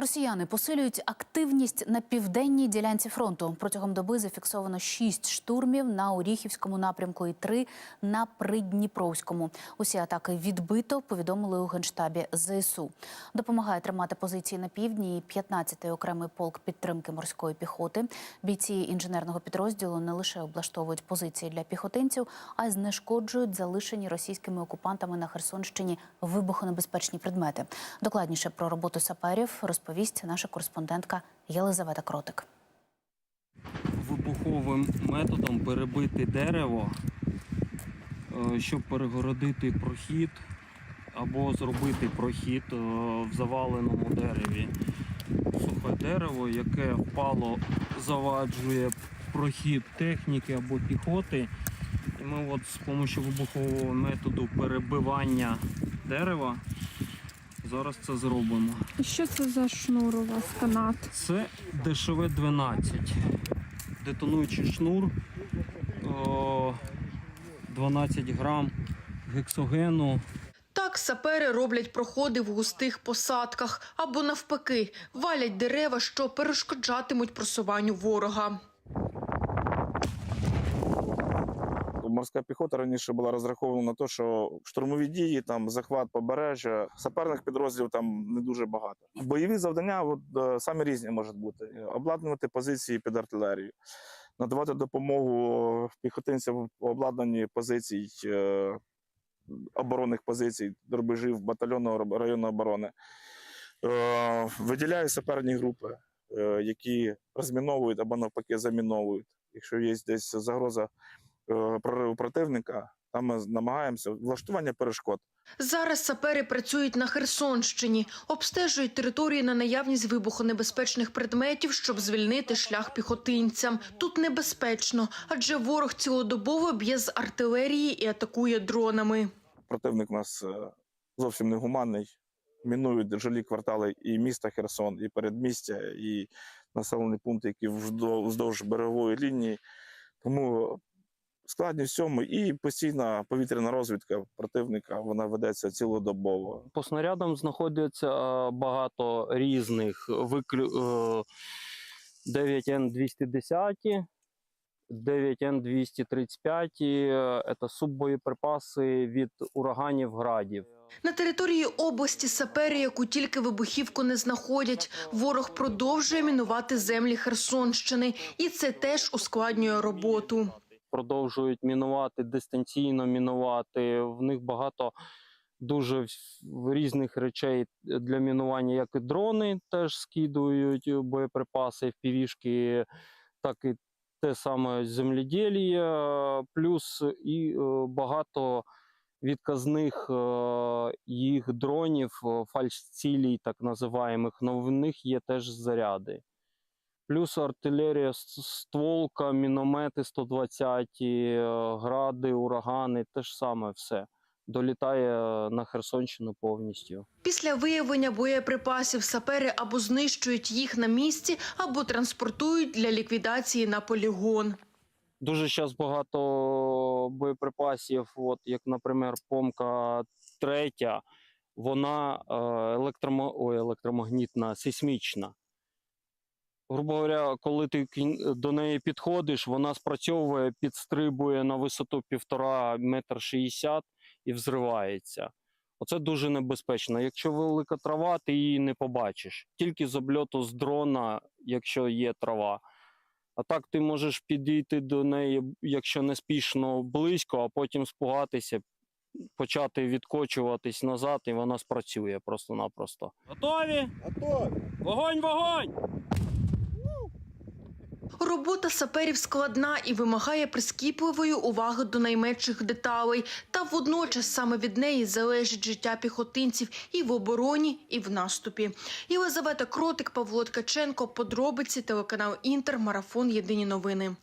Росіяни посилюють активність на південній ділянці фронту. Протягом доби зафіксовано шість штурмів на Оріхівському напрямку і три на Придніпровському. Усі атаки відбито. Повідомили у генштабі ЗСУ. Допомагає тримати позиції на півдні. і 15-й окремий полк підтримки морської піхоти. Бійці інженерного підрозділу не лише облаштовують позиції для піхотинців, а й знешкоджують залишені російськими окупантами на Херсонщині вибухонебезпечні предмети. Докладніше про роботу саперів розповість наша кореспондентка Єлизавета Кротик. вибуховим методом перебити дерево, е, щоб перегородити прохід або зробити прохід е, в заваленому дереві. Сухе дерево, яке впало, заваджує прохід техніки або піхоти. І ми от з допомогою вибухового методу перебивання дерева зараз це зробимо. І Що це за шнур у вас канат? Це ДШВ 12. Детонуючий шнур. о, 12 грам гексогену. Так сапери роблять проходи в густих посадках або навпаки валять дерева, що перешкоджатимуть просуванню ворога. Морська піхота раніше була розрахована на те, що штурмові дії, там захват побережжя, саперних підрозділів там не дуже багато. Бойові завдання от, е, самі різні можуть бути: обладнувати позиції під артилерію, надавати допомогу піхотинцям в обладнанні позицій, е, оборонних позицій, рубежів батальйонного роб- районної оборони. Е, Виділяю саперні групи, які розміновують або навпаки заміновують. Якщо є десь загроза прориву противника, там ми намагаємося влаштування перешкод. Зараз сапери працюють на Херсонщині, обстежують території на наявність вибухонебезпечних предметів, щоб звільнити шлях піхотинцям. Тут небезпечно, адже ворог цілодобово б'є з артилерії і атакує дронами. Противник у нас е, зовсім не гуманний. Мінують жилі квартали і міста Херсон, і передмістя, і населені пункти, які вздовж берегової лінії. Тому складність в цьому і постійна повітряна розвідка противника вона ведеться цілодобово. По снарядам знаходиться багато різних виклю... е, 9Н210, 9Н235 е, це суббоєприпаси від ураганів градів. На території області сапери, яку тільки вибухівку не знаходять. Ворог продовжує мінувати землі Херсонщини, і це теж ускладнює роботу. Продовжують мінувати, дистанційно мінувати. В них багато дуже різних речей для мінування, як і дрони теж скидують боєприпаси, впівішки, так і те саме земледілля, плюс і е, багато відказних е, їх дронів, фальшцілій, так називаємих, но в них є теж заряди. Плюс артилерія стволка, міномети 120, е, гради, урагани, те ж саме все. Долітає на Херсонщину повністю. Після виявлення боєприпасів сапери або знищують їх на місці, або транспортують для ліквідації на полігон. Дуже зараз багато боєприпасів, от як, наприклад, помка третя, вона е, електромо... Ой, електромагнітна, сейсмічна. Грубо говоря, коли ти кін- до неї підходиш, вона спрацьовує, підстрибує на висоту півтора метр шістдесят і взривається. Оце дуже небезпечно. Якщо велика трава, ти її не побачиш. Тільки з обльоту з дрона, якщо є трава. А так ти можеш підійти до неї, якщо не спішно близько, а потім спугатися, почати відкочуватись назад, і вона спрацює просто-напросто. Готові? Готові! Вогонь, вогонь! Робота саперів складна і вимагає прискіпливої уваги до найменших деталей. Та водночас саме від неї залежить життя піхотинців і в обороні, і в наступі. Єлизавета Кротик, Павло Ткаченко, подробиці, телеканал Інтер, марафон Єдині новини.